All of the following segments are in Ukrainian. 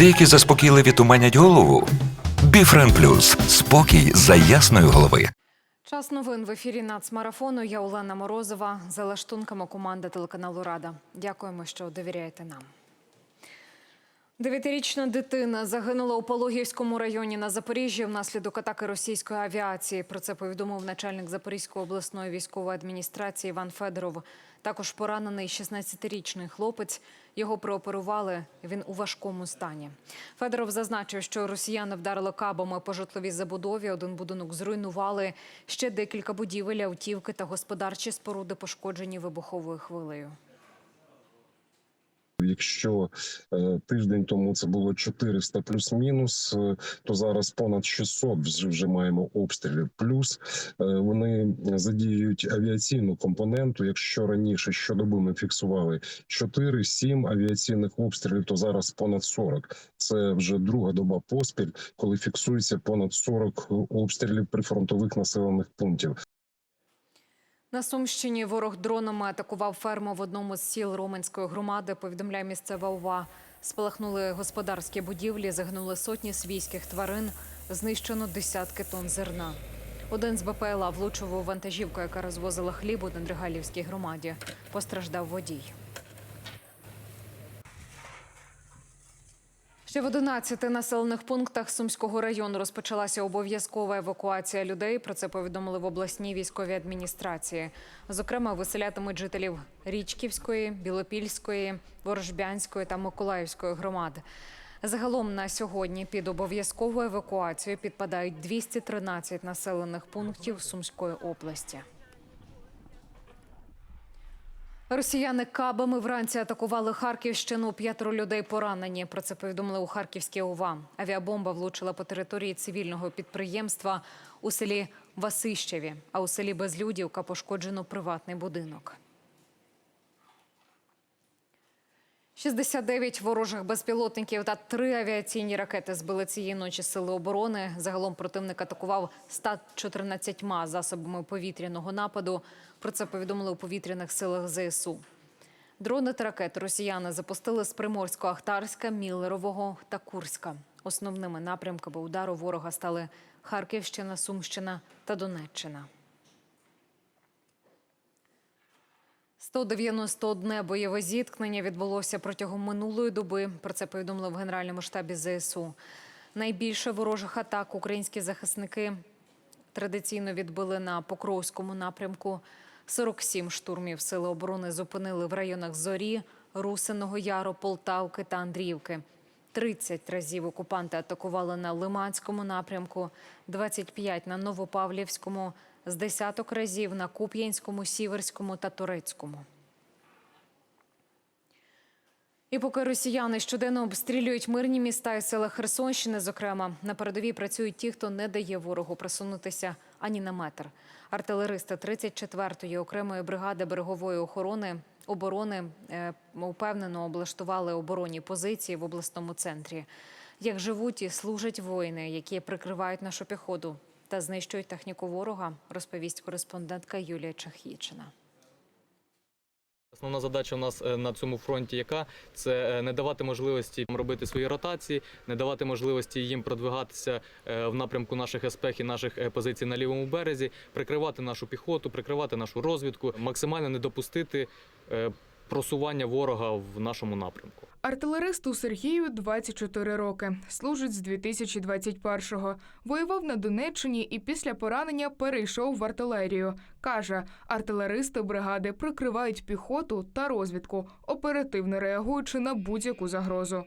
Деякі заспокійливі туманять голову. Біфрен Плюс спокій за ясної голови. Час новин в ефірі нацмарафону. Я Олена Морозова за лаштунками команди телеканалу Рада. Дякуємо, що довіряєте нам. Дев'ятирічна дитина загинула у Пологівському районі на Запоріжжі внаслідок атаки російської авіації. Про це повідомив начальник Запорізької обласної військової адміністрації Іван Федоров. Також поранений 16-річний хлопець. Його прооперували. Він у важкому стані. Федоров зазначив, що росіяни вдарили кабами по житловій забудові. Один будинок зруйнували. Ще декілька будівель, автівки та господарчі споруди пошкоджені вибуховою хвилею. Якщо е, тиждень тому це було 400 плюс-мінус, е, то зараз понад 600 вже, маємо обстрілів. Плюс е, вони задіюють авіаційну компоненту. Якщо раніше щодоби ми фіксували 4-7 авіаційних обстрілів, то зараз понад 40. Це вже друга доба поспіль, коли фіксується понад 40 обстрілів прифронтових населених пунктів. На Сумщині ворог дронами атакував ферму в одному з сіл Роменської громади. Повідомляє місцева ОВА. Спалахнули господарські будівлі, загинули сотні свійських тварин, знищено десятки тонн зерна. Один з БПЛА влучив вантажівку, яка розвозила хліб у Недригалівській громаді. Постраждав водій. Ще в 11 населених пунктах Сумського району розпочалася обов'язкова евакуація людей. Про це повідомили в обласній військовій адміністрації. Зокрема, виселятимуть жителів Річківської, Білопільської, Ворожбянської та Миколаївської громад. Загалом на сьогодні під обов'язкову евакуацію підпадають 213 населених пунктів Сумської області. Росіяни кабами вранці атакували Харківщину. П'ятеро людей поранені. Про це повідомили у Харківській ОВА. Авіабомба влучила по території цивільного підприємства у селі Васищеві, а у селі Безлюдівка пошкоджено приватний будинок. 69 ворожих безпілотників та три авіаційні ракети збили цієї ночі сили оборони. Загалом противник атакував 114 засобами повітряного нападу. Про це повідомили у повітряних силах ЗСУ. Дрони та ракети росіяни запустили з Приморсько-Ахтарська, Міллерового та Курська. Основними напрямками удару ворога стали Харківщина, Сумщина та Донеччина. 191 бойове зіткнення відбулося протягом минулої доби. Про це повідомили в Генеральному штабі ЗСУ. Найбільше ворожих атак українські захисники традиційно відбили на Покровському напрямку. 47 штурмів Сили оборони зупинили в районах Зорі, Русиного Яру, Полтавки та Андріївки. 30 разів окупанти атакували на Лиманському напрямку, 25 на Новопавлівському, з десяток разів на Куп'янському, Сіверському та Турецькому. І поки росіяни щоденно обстрілюють мирні міста і села Херсонщини, зокрема, на передовій працюють ті, хто не дає ворогу просунутися ані на метр. Артилеристи 34-ї окремої бригади берегової охорони оборони е, упевнено облаштували оборонні позиції в обласному центрі. Як живуть і служать воїни, які прикривають нашу піхоту та знищують техніку ворога, розповість кореспондентка Юлія Чахічина. Основна задача у нас е, на цьому фронті, яка це е, не давати можливості робити свої ротації, не давати можливості їм продвигатися е, в напрямку наших СПЕХ і наших позицій на лівому березі, прикривати нашу піхоту, прикривати нашу розвідку, максимально не допустити просування ворога в нашому напрямку. Артилеристу Сергію 24 роки. Служить з 2021-го. Воював на Донеччині і після поранення перейшов в артилерію. Каже, артилеристи бригади прикривають піхоту та розвідку, оперативно реагуючи на будь-яку загрозу.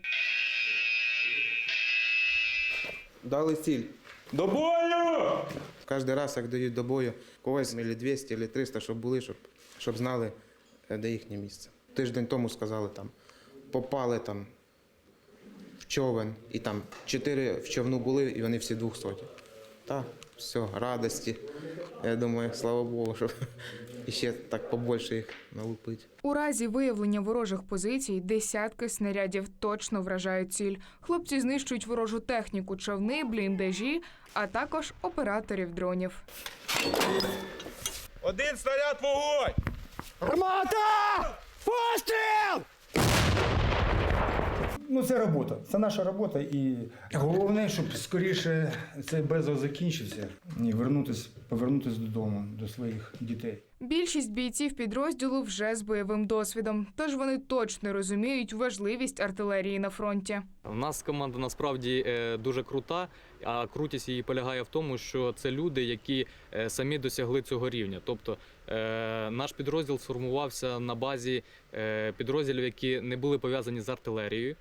Дали ціль. До бою! Кожен раз, як дають до бою, когось або 200, або 300, щоб були, щоб, щоб знали, е, де їхнє місце. Тиждень тому сказали, там, попали там в човен, і там чотири в човну були, і вони всі двохсоті. Так, все, радості. Я думаю, слава Богу, щоб іще так побольше їх налупити. У разі виявлення ворожих позицій десятки снарядів точно вражають ціль. Хлопці знищують ворожу техніку, човни, бліндажі, а також операторів дронів. Один снаряд вогонь! Ну, це робота. Це наша робота. І головне, щоб скоріше цей безлад закінчився і вернутися, повернутися додому, до своїх дітей. Більшість бійців підрозділу вже з бойовим досвідом, тож вони точно розуміють важливість артилерії на фронті. У нас команда насправді е, дуже крута, а крутість її полягає в тому, що це люди, які е, самі досягли цього рівня. Тобто наш підрозділ сформувався на базі е, підрозділів, які не були пов'язані з артилерією.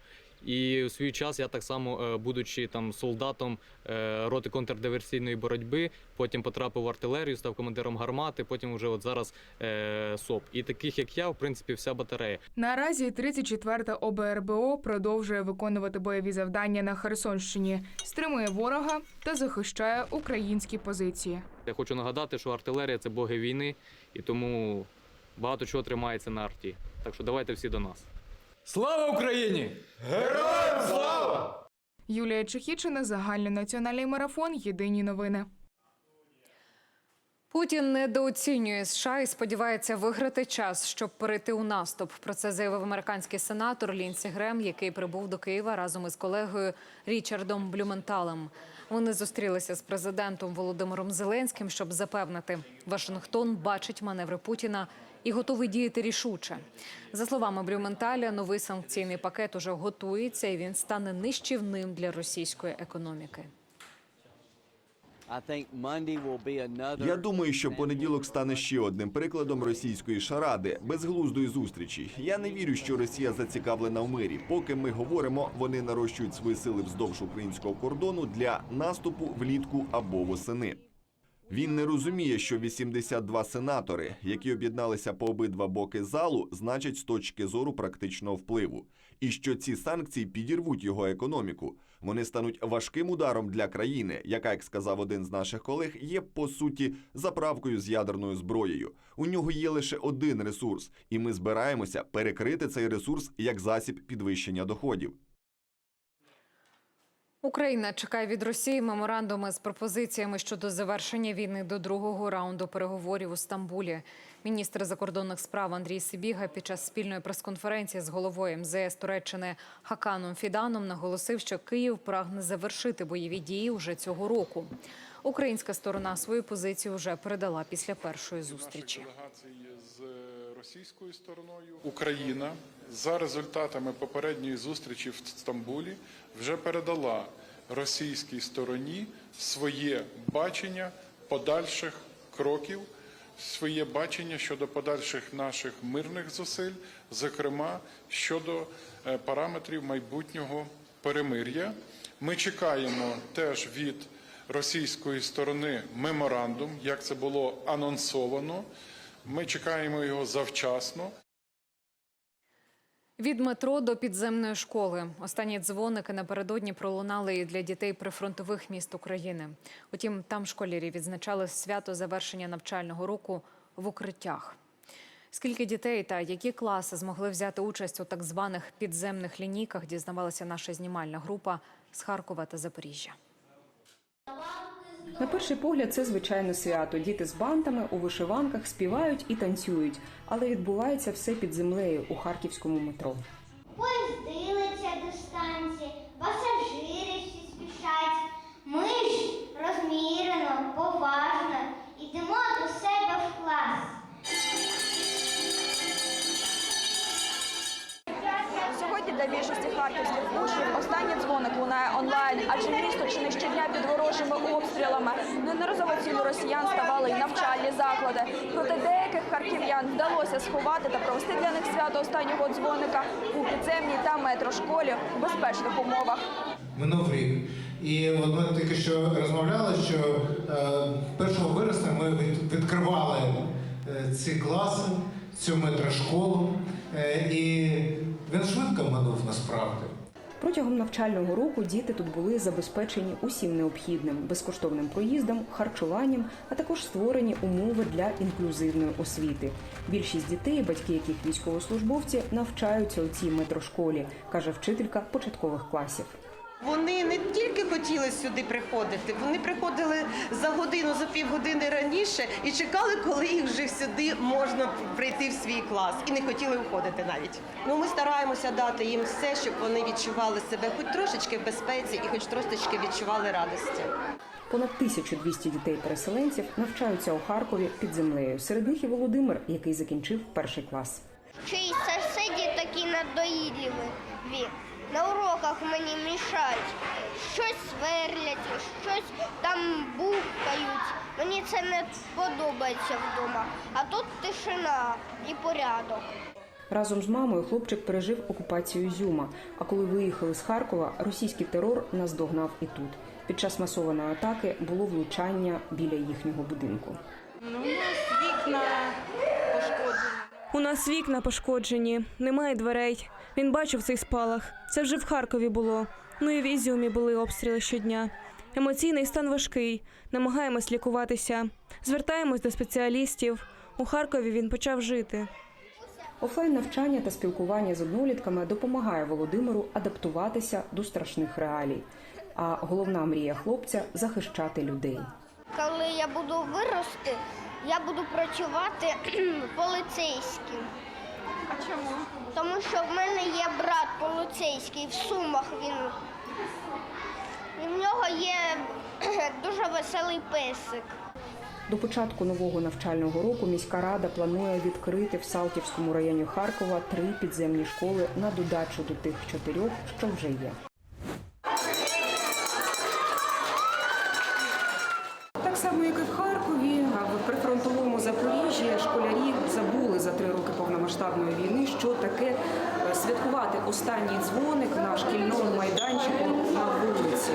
І у свій час я так само, е, будучи там солдатом е, роти контрдиверсійної боротьби, потім потрапив в артилерію, став командиром гармати, потім вже от зараз е, СОП. І таких як я, в принципі, вся батарея. Наразі 34-та ОБРБО продовжує виконувати бойові завдання на Херсонщині, стримує ворога та захищає українські позиції. Я хочу нагадати, що артилерія це боги війни, і тому багато чого тримається на арті. Так що давайте всі до нас. Слава Україні! Героям слава! Юлія Чехічина, загальнонаціональний марафон. Єдині новини. Путін недооцінює США і сподівається виграти час, щоб перейти у наступ. Про це заявив американський сенатор Лінсі Грем, який прибув до Києва разом із колегою Річардом Блюменталем. Вони зустрілися з президентом Володимиром Зеленським, щоб запевнити, Вашингтон бачить маневри Путіна і готовий діяти рішуче. За словами Блюменталя, новий санкційний пакет уже готується, і він стане нищівним для російської економіки. Я думаю, що понеділок стане ще одним прикладом російської шаради, безглуздої зустрічі. Я не вірю, що Росія зацікавлена в мирі. Поки ми говоримо, вони нарощують свої сили вздовж українського кордону для наступу влітку або восени. Він не розуміє, що 82 сенатори, які об'єдналися по обидва боки залу, значать з точки зору практичного впливу, і що ці санкції підірвуть його економіку. Вони стануть важким ударом для країни, яка, як сказав один з наших колег, є по суті заправкою з ядерною зброєю. У нього є лише один ресурс, і ми збираємося перекрити цей ресурс як засіб підвищення доходів. Україна чекає від Росії меморандуми з пропозиціями щодо завершення війни до другого раунду переговорів у Стамбулі. Міністр закордонних справ Андрій Сибіга під час спільної прес-конференції з головою МЗС Туреччини Хаканом Фіданом наголосив, що Київ прагне завершити бойові дії уже цього року. Українська сторона свою позицію вже передала після першої зустрічі. делегації з російською стороною. Україна за результатами попередньої зустрічі в Стамбулі вже передала російській стороні своє бачення подальших кроків, своє бачення щодо подальших наших мирних зусиль, зокрема щодо е, параметрів майбутнього перемир'я. Ми чекаємо теж від російської сторони меморандум, як це було анонсовано. Ми чекаємо його завчасно. Від метро до підземної школи останні дзвоники напередодні пролунали і для дітей прифронтових міст України. Утім, там школярі відзначали свято завершення навчального року в укриттях. Скільки дітей та які класи змогли взяти участь у так званих підземних лінійках, дізнавалася наша знімальна група з Харкова та Запоріжжя. На перший погляд, це звичайно свято. Діти з бантами у вишиванках співають і танцюють, але відбувається все під землею у харківському метро. Поїзди Сьогодні для більшості харківських учнів останній дзвоник лунає онлайн, адже місто чи не щодня під ворожими обстрілами. Неодноразово цілю росіян ставали і навчальні заклади. Проте деяких харків'ян вдалося сховати та провести для них свято останнього дзвоника у підземній та метрошколі в безпечних умовах. минув рік. І от ми тільки що розмовляли, що е, 1 вересня ми відкривали е, ці класи, цю метрошколу, е, і він швидко минув насправді. Протягом навчального року діти тут були забезпечені усім необхідним безкоштовним проїздом, харчуванням, а також створені умови для інклюзивної освіти. Більшість дітей, батьки яких військовослужбовці, навчаються у цій метрошколі, каже вчителька початкових класів. Вони не тільки хотіли сюди приходити, вони приходили за годину, за півгодини раніше і чекали, коли їх вже сюди можна прийти в свій клас, і не хотіли входити навіть. Ну ми стараємося дати їм все, щоб вони відчували себе хоч трошечки в безпеці і хоч трошечки відчували радості. Понад 1200 дітей-переселенців навчаються у Харкові під землею. Серед них і Володимир, який закінчив перший клас. Чиїсь сусіді такі надоїдливі. На уроках мені мішають. Щось сверлять, щось там бухкають. Мені це не подобається вдома. А тут тишина і порядок. Разом з мамою хлопчик пережив окупацію Ізюма. А коли виїхали з Харкова, російський терор наздогнав і тут. Під час масованої атаки було влучання біля їхнього будинку. Ну, у нас вікна пошкоджені. У нас вікна пошкоджені, немає дверей. Він бачив цей спалах. Це вже в Харкові було. Ну і в Ізюмі були обстріли щодня. Емоційний стан важкий. Намагаємось лікуватися. Звертаємось до спеціалістів. У Харкові він почав жити. Офлайн навчання та спілкування з однолітками допомагає Володимиру адаптуватися до страшних реалій. А головна мрія хлопця захищати людей. Коли я буду вирости, я буду працювати поліцейським. А чому? Тому що в мене є брат поліцейський, в Сумах він. І в нього є дуже веселий песик. До початку нового навчального року міська рада планує відкрити в Салтівському районі Харкова три підземні школи на додачу до тих чотирьох, що вже є. Так само, як і в Харкові, а в прифронтовому Запоріжжі школярі забули за три роки повномасштабної війни, святкувати останній дзвоник на шкільному майданчику на вулиці.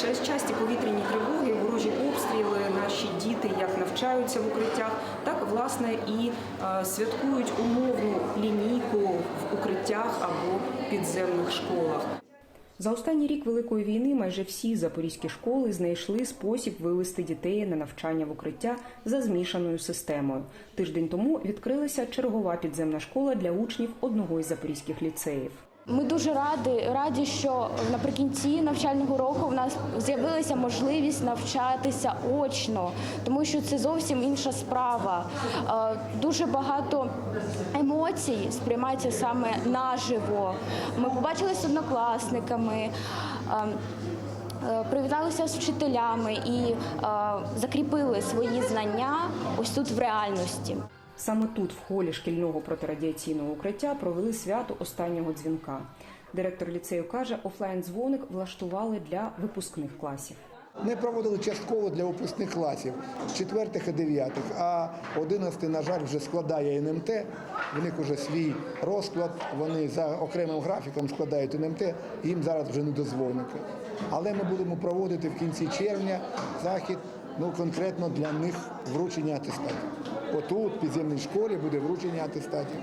Через часті повітряні тривоги, ворожі обстріли, наші діти як навчаються в укриттях, так власне і святкують умовну лінійку в укриттях або підземних школах. За останній рік Великої війни майже всі запорізькі школи знайшли спосіб вивести дітей на навчання в укриття за змішаною системою. Тиждень тому відкрилася чергова підземна школа для учнів одного із запорізьких ліцеїв. Ми дуже раді, раді, що наприкінці навчального року в нас з'явилася можливість навчатися очно, тому що це зовсім інша справа. Е, Дуже багато емоцій сприймається саме наживо. Ми побачилися з однокласниками. е, е, Привіталися з вчителями і е, закріпили свої знання ось тут в реальності. Саме тут, в холі шкільного протирадіаційного укриття, провели свято останнього дзвінка. Директор ліцею каже, офлайн дзвоник влаштували для випускних класів. Ми проводили частково для випускних класів, четвертих і дев'ятих, а одинадцятий, на жаль, вже складає НМТ. В них вже свій розклад, вони за окремим графіком складають НМТ, їм зараз вже не до. Але ми будемо проводити в кінці червня захід, ну конкретно для них вручення атестатів. Отут, в підземній школі, буде вручення атестатів.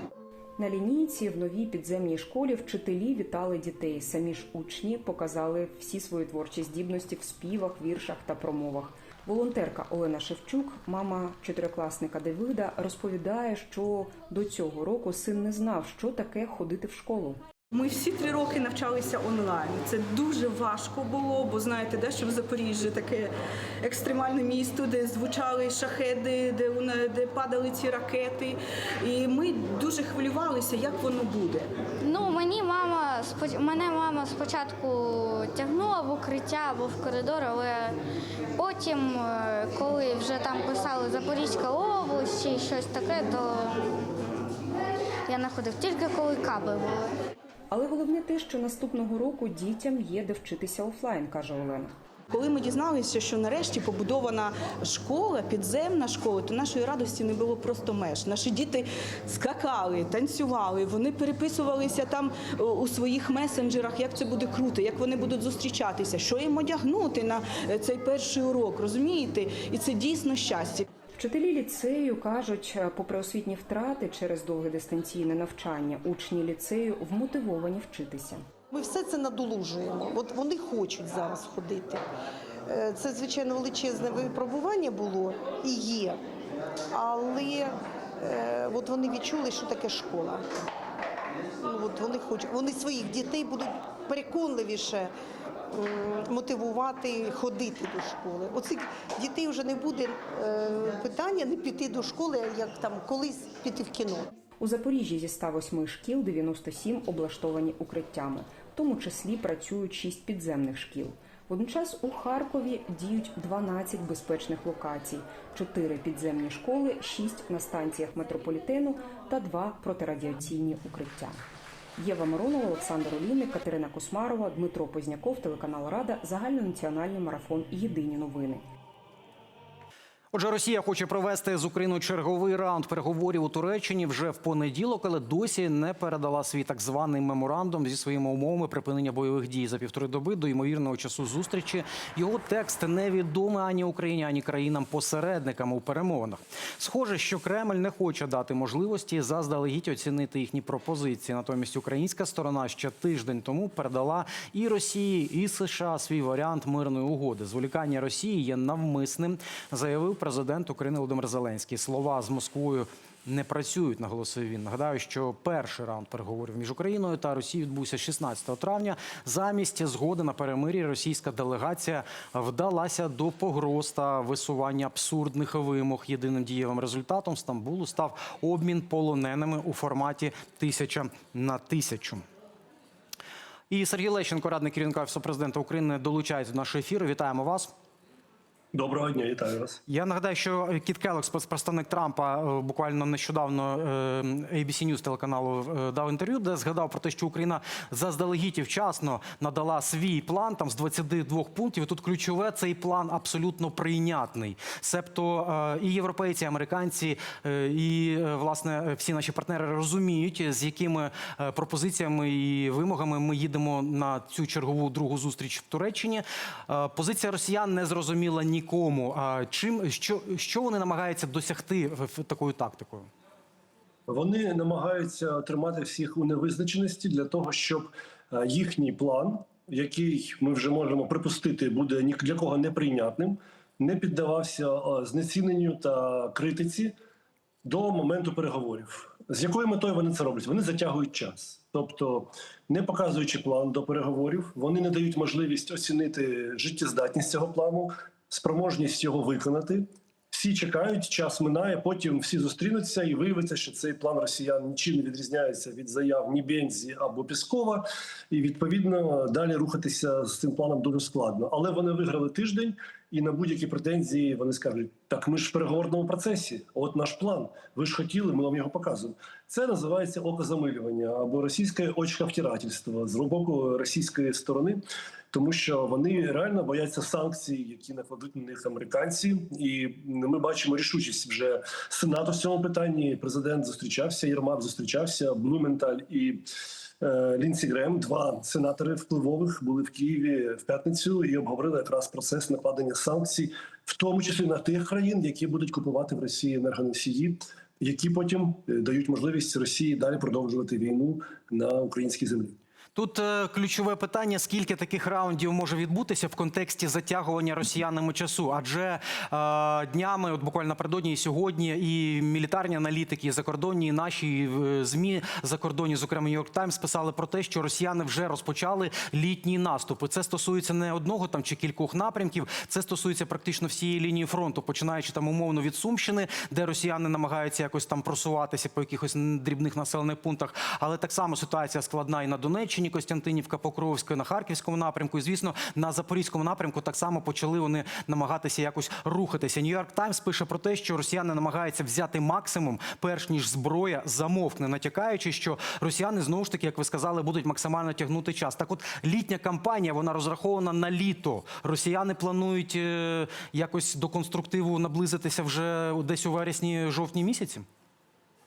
На лінійці в новій підземній школі вчителі вітали дітей. Самі ж учні показали всі свої творчі здібності в співах, віршах та промовах. Волонтерка Олена Шевчук, мама чотирикласника Давида, розповідає, що до цього року син не знав, що таке ходити в школу. Ми всі три роки навчалися онлайн. Це дуже важко було, бо знаєте, де що в Запоріжжі таке екстремальне місто, де звучали шахеди, де де падали ці ракети. І ми дуже хвилювалися, як воно буде. Ну, мені мама мене мама спочатку тягнула в укриття або в коридор, але потім, е, коли вже там писали Запорізька область чи щось таке, то я не ходив тільки коли каби були. Але головне те, що наступного року дітям є де вчитися офлайн, каже Олена. Коли ми дізналися, що нарешті побудована школа, підземна школа, то нашої радості не було просто меж. Наші діти скакали, танцювали, вони переписувалися там е, у своїх месенджерах, як це буде круто, як вони будуть зустрічатися, що їм одягнути на е, цей перший урок, розумієте? І це дійсно щастя. Вчителі ліцею кажуть, попри освітні втрати через довге дистанційне навчання, учні ліцею вмотивовані вчитися. Ми все це надолужуємо. От вони хочуть зараз ходити. Е, Це, звичайно, величезне випробування було і є. Але е, от вони відчули, що таке школа. Ну, от вони хочуть, вони своїх дітей будуть переконливіше мотивувати ходити до школи. Оцих дітей вже не буде е, питання не піти до школи, як там колись піти в кіно. У Запоріжжі зі 108 шкіл 97 облаштовані укриттями, в тому числі працюють 6 підземних шкіл. Водночас у Харкові діють 12 безпечних локацій: 4 підземні школи, 6 на станціях метрополітену та 2 протирадіаційні укриття. Єва Миронова, Олександр Олійник, Катерина Космарова, Дмитро Позняков, телеканал Рада, загальнонаціональний марафон. Єдині новини. Отже, Росія хоче провести з Україною черговий раунд переговорів у Туреччині вже в понеділок, але досі не передала свій так званий меморандум зі своїми умовами припинення бойових дій за півтори доби до ймовірного часу зустрічі. Його текст невідомий ані Україні, ані країнам-посередникам у перемовинах. Схоже, що Кремль не хоче дати можливості заздалегідь оцінити їхні пропозиції. Натомість українська сторона ще тиждень тому передала і Росії, і США свій варіант мирної угоди. Зволікання Росії є навмисним, заявив президент України Володимир Зеленський. Слова з Москвою. Не працюють, наголосив він. Нагадаю, що перший раунд переговорів між Україною та Росією відбувся 16 травня. Замість згоди на перемир'я російська делегація вдалася до погроз та висування абсурдних вимог. Єдиним дієвим результатом Стамбулу став обмін полоненими у форматі тисяча на тисячу. І Сергій Лещенко, радник керівника Офісу президента України, долучається до нашого ефіру. Вітаємо вас. Доброго дня, вітаю вас. Я нагадаю, що Кіт Келлог, спецпредставник Трампа, е, буквально нещодавно е, ABC News телеканалу е, дав інтерв'ю, де згадав про те, що Україна заздалегідь вчасно надала свій план там з 22 пунктів. І Тут ключове цей план абсолютно прийнятний. Себто е, і європейці, і американці, е, і е, власне всі наші партнери розуміють, з якими е, пропозиціями і вимогами ми їдемо на цю чергову другу зустріч в Туреччині. Е, Позиція росіян не зрозуміла нікому. А чим що, що вони намагаються досягти в- такою тактикою? Вони намагаються тримати всіх у невизначеності для того, щоб е, їхній план, який ми вже можемо припустити, буде ні для кого неприйнятним, не піддавався е, знеціненню та критиці до моменту переговорів. З якою метою вони це роблять? Вони затягують час, тобто, не показуючи план до переговорів, вони не дають можливість оцінити життєздатність цього плану, спроможність його виконати. Всі чекають, час минає, потім всі зустрінуться і виявиться, що цей план росіян нічим не відрізняється від заяв ні Бензі або Піскова, і відповідно далі рухатися з цим планом дуже складно. Але вони виграли тиждень, і на будь-які претензії вони скажуть: так ми ж в переговорному процесі. От наш план. Ви ж хотіли, ми вам його показуємо. Це називається окозамилювання або російське очковтирательство з боку російської сторони тому що вони реально бояться санкцій, які накладуть на них американці, і ми бачимо рішучість вже сенату в цьому питанні. Президент зустрічався, Єрмак зустрічався, Блументаль і. е, Лінсі Грем, два сенатори впливових, були в Києві в п'ятницю і обговорили якраз процес накладення санкцій, в тому числі на тих країн, які будуть купувати в Росії енергоносії, які потім е, дають можливість Росії далі продовжувати війну на українській землі. Тут е, ключове питання: скільки таких раундів може відбутися в контексті затягування росіянами часу? Адже е, днями, от буквально напередодні і сьогодні, і мілітарні аналітики, і закордонні, і наші е, змі закордонні, зокрема Нью-Йорк Таймс, писали про те, що росіяни вже розпочали літній наступ. І Це стосується не одного там чи кількох напрямків. Це стосується практично всієї лінії фронту, починаючи там умовно від Сумщини, де росіяни намагаються якось там просуватися по якихось дрібних населених пунктах. Але так само ситуація складна і на Донеччині, Костянтинівка, Покровська, на Харківському напрямку. І звісно, на Запорізькому напрямку так само почали вони намагатися якось рухатися. Нью-Йорк Таймс пише про те, що росіяни намагаються взяти максимум, перш ніж зброя замовкне, натякаючи, що росіяни знову ж таки, як ви сказали, будуть максимально тягнути час. Так, от літня кампанія вона розрахована на літо. Росіяни планують е, якось до конструктиву наблизитися вже десь у вересні, жовтні місяці.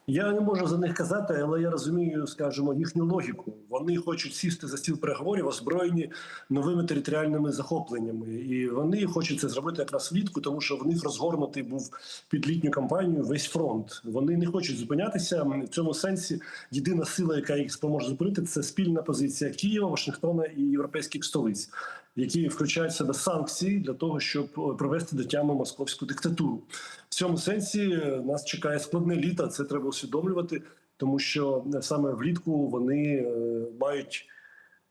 Я не можу за них казати, але я розумію, скажімо, їхню логіку. Вони хочуть сісти за стіл переговорів, озброєні новими територіальними захопленнями, і вони хочуть це зробити якраз влітку, тому що в них розгорнутий був під літню кампанію весь фронт. Вони не хочуть зупинятися в цьому сенсі. Єдина сила, яка їх споможе зупинити, це спільна позиція Києва, Вашингтона і європейських столиць. Які включають в себе санкції для того, щоб привести до тями московську диктатуру, в цьому сенсі е, нас чекає складне літо. Це треба усвідомлювати, тому що саме влітку вони е, мають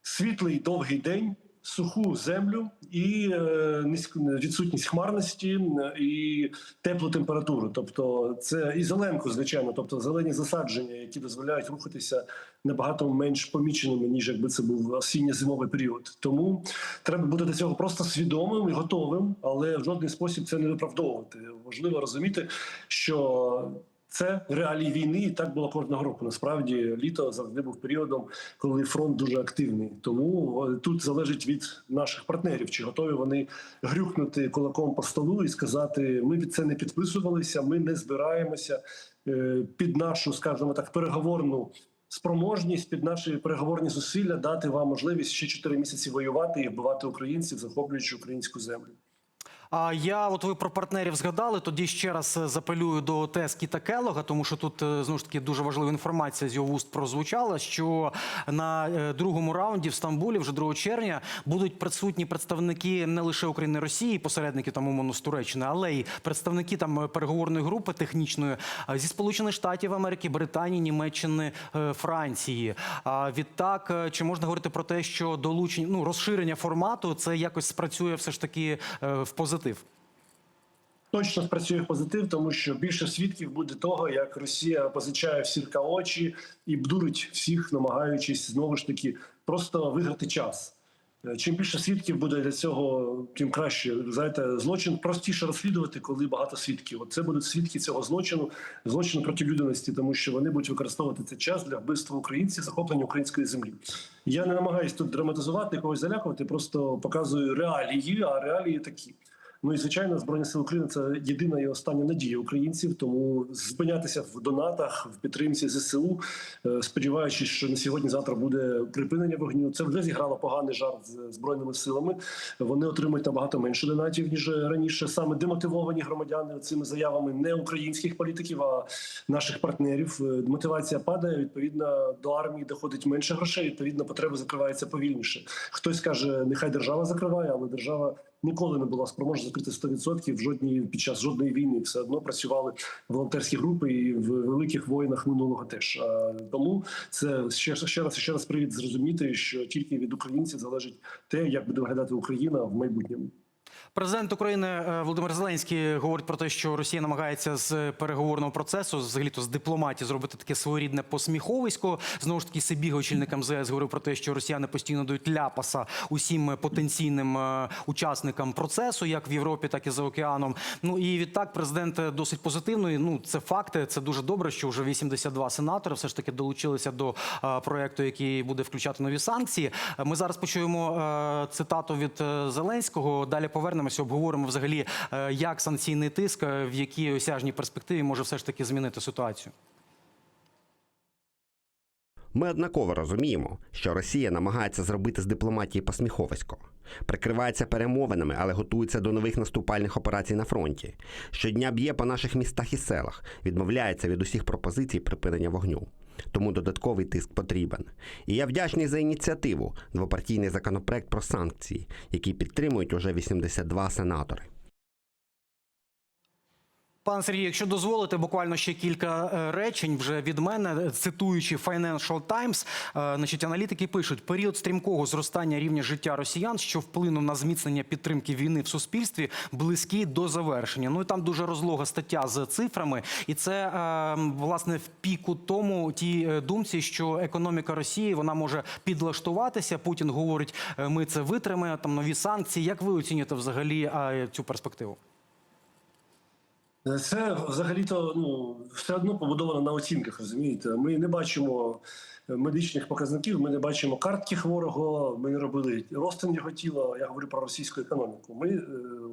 світлий довгий день, суху землю і е, відсутність хмарності і теплу температуру. Тобто це і зеленку, звичайно, тобто зелені засадження, які дозволяють рухатися набагато менш поміченими, ніж якби це був осінньо-зимовий період. Тому треба бути до цього просто свідомим і готовим, але в жодний спосіб це не виправдовувати. Важливо розуміти, що це реалії війни, і так було кожного року. Насправді літо завжди був періодом, коли фронт дуже активний. Тому тут залежить від наших партнерів, чи готові вони грюкнути кулаком по столу і сказати: ми від це не підписувалися, ми не збираємося е, під нашу, скажімо так, переговорну. Спроможність під наші переговорні зусилля дати вам можливість ще 4 місяці воювати і вбивати українців, захоплюючи українську землю. А я, от ви про партнерів згадали. Тоді ще раз е, запелюю до ТЕС Кіта Келлога, тому що тут е, знову ж таки дуже важлива інформація з його вуст прозвучала. Що на е, другому раунді в Стамбулі, вже 2 червня, будуть присутні представники не лише України Росії, посередники там умовно з Туреччини, але й представники там переговорної групи технічної зі Сполучених Штатів Америки, Британії, Німеччини, Франції. А відтак, чи можна говорити про те, що долучення ну розширення формату це якось спрацює все ж таки в позитив? Точно спрацює позитив, тому що більше свідків буде того, як Росія позичає в сірка очі і бдурить всіх, намагаючись знову ж таки просто виграти час. Е, Чим більше свідків буде для цього, тим краще. Знаєте, злочин простіше розслідувати, коли багато свідків. От це будуть свідки цього злочину, злочину проти людяності, тому що вони будуть використовувати цей час для вбивства українців, захоплення української землі. Я не намагаюсь тут драматизувати, когось залякувати, просто показую реалії, а реалії такі. Ну і звичайно, збройні сили України це єдина і остання надія українців. Тому зупинятися в донатах, в підтримці ЗСУ, е, сподіваючись, що на сьогодні-завтра буде припинення вогню. Це вже зіграло поганий жарт з збройними силами. Вони отримують набагато менше донатів ніж раніше. Саме демотивовані громадяни цими заявами не українських політиків, а наших партнерів. Е, Мотивація падає. Відповідно до армії доходить менше грошей. Відповідно, потреби закриваються повільніше. Хтось каже, нехай держава закриває, але держава ніколи не була спроможна закрити 100% в жодній під час жодної війни. Все одно працювали волонтерські групи і в великих воїнах минулого теж. Тому це ще ще раз ще раз привід зрозуміти, що тільки від українців залежить те, як буде виглядати Україна в майбутньому. Президент України е, Володимир Зеленський говорить про те, що Росія намагається з переговорного процесу, взагалі то з дипломатії, зробити таке своєрідне посміховисько. Знову ж таки, Сибіга, очільник МЗС, говорив про те, що росіяни постійно дають ляпаса усім потенційним е, учасникам процесу, як в Європі, так і за океаном. Ну і відтак, президент досить позитивний. Ну це факти. Це дуже добре, що вже 82 сенатори все ж таки долучилися до е, проекту, який буде включати нові санкції. Ми зараз почуємо е, цитату від е, Зеленського. Далі повернемося, обговоримо взагалі, е, як санкційний тиск е, в якій осяжній перспективі може все ж таки змінити ситуацію. Ми однаково розуміємо, що Росія намагається зробити з дипломатії посміховисько, прикривається перемовинами, але готується до нових наступальних операцій на фронті. Щодня б'є по наших містах і селах, відмовляється від усіх пропозицій припинення вогню. Тому додатковий тиск потрібен. І я вдячний за ініціативу двопартійний законопроект про санкції, який підтримують уже 82 сенатори. Пан Сергій, якщо дозволите, буквально ще кілька е, речень вже від мене, цитуючи Financial Times, е, значить, аналітики пишуть, період стрімкого зростання рівня життя росіян, що вплинув на зміцнення підтримки війни в суспільстві, близький до завершення. Ну і там дуже розлога стаття з цифрами, і це е, власне в піку тому тій е, думці, що економіка Росії вона може підлаштуватися. Путін говорить, ми це витримаємо, там нові санкції. Як ви оцінюєте взагалі цю перспективу? Це взагалі-то ну все одно побудовано на оцінках. Розумієте, ми не бачимо медичних показників, ми не бачимо картки хворого. Ми не робили розтин його тіла. Я говорю про російську економіку. Ми е,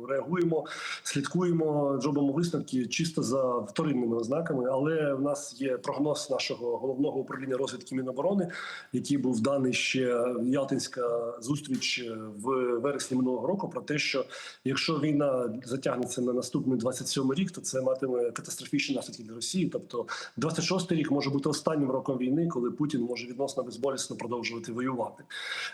реагуємо, слідкуємо, робимо висновки чисто за вторинними ознаками. Але в нас є прогноз нашого головного управління розвідки Міноборони, який був даний ще Ялтинська зустріч в вересні минулого року. Про те, що якщо війна затягнеться на наступний 27 рік, то це матиме катастрофічні наслідки для Росії. Тобто, 26-й рік може бути останнім роком війни, коли Путін може відносно безболісно продовжувати воювати.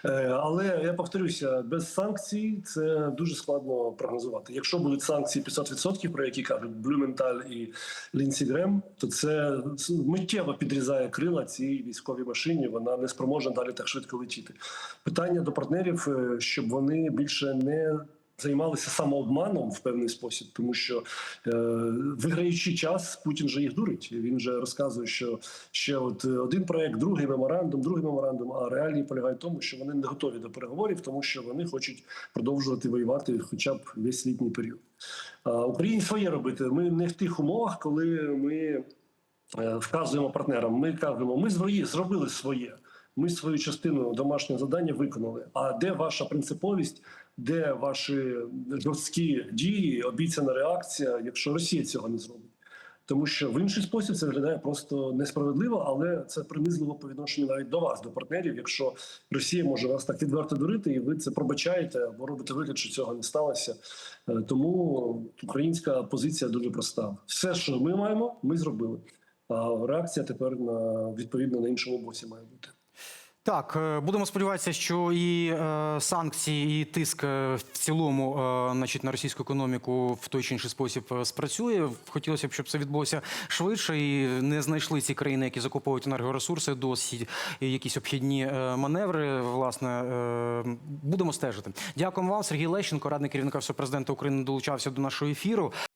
Е, Але я повторюся, без санкцій це дуже складно прогнозувати. Якщо будуть санкції 500%, про які кажуть Блюменталь і Лінсі Грем, то це миттєво підрізає крила цій військовій машині. Вона не спроможна далі так швидко летіти. Питання до партнерів, е, щоб вони більше не займалися самообманом в певний спосіб, тому що е, виграючи час, Путін вже їх дурить. Він вже розказує, що ще от е, один проект, другий меморандум, другий меморандум. А реалії полягають в тому, що вони не готові до переговорів, тому що вони хочуть продовжувати воювати, хоча б весь літній період. А Україні своє робити. Ми не в тих умовах, коли ми е, вказуємо партнерам. Ми кажемо, ми зробили своє. Ми свою частину домашнього завдання виконали. А де ваша принциповість, де ваші жорсткі дії, обіцяна реакція, якщо Росія цього не зробить? Тому що в інший спосіб це виглядає просто несправедливо, але це принизливо по відношенню навіть до вас, до партнерів. Якщо Росія може вас так відверто дурити, і ви це пробачаєте або робите вигляд, що цього не сталося. Е, Тому українська позиція дуже проста: все, що ми маємо, ми зробили. А реакція тепер на відповідно на іншому боці має бути. Так, е, будемо сподіватися, що і е, санкції, і тиск е, в цілому значить, на російську економіку в той чи інший спосіб спрацює. Хотілося б, щоб це відбулося швидше і не знайшли ці країни, які закуповують енергоресурси, досі якісь обхідні маневри. Власне, будемо стежити. Дякуємо вам, Сергій Лещенко, радник керівника Всепрезидента України, долучався до нашого ефіру.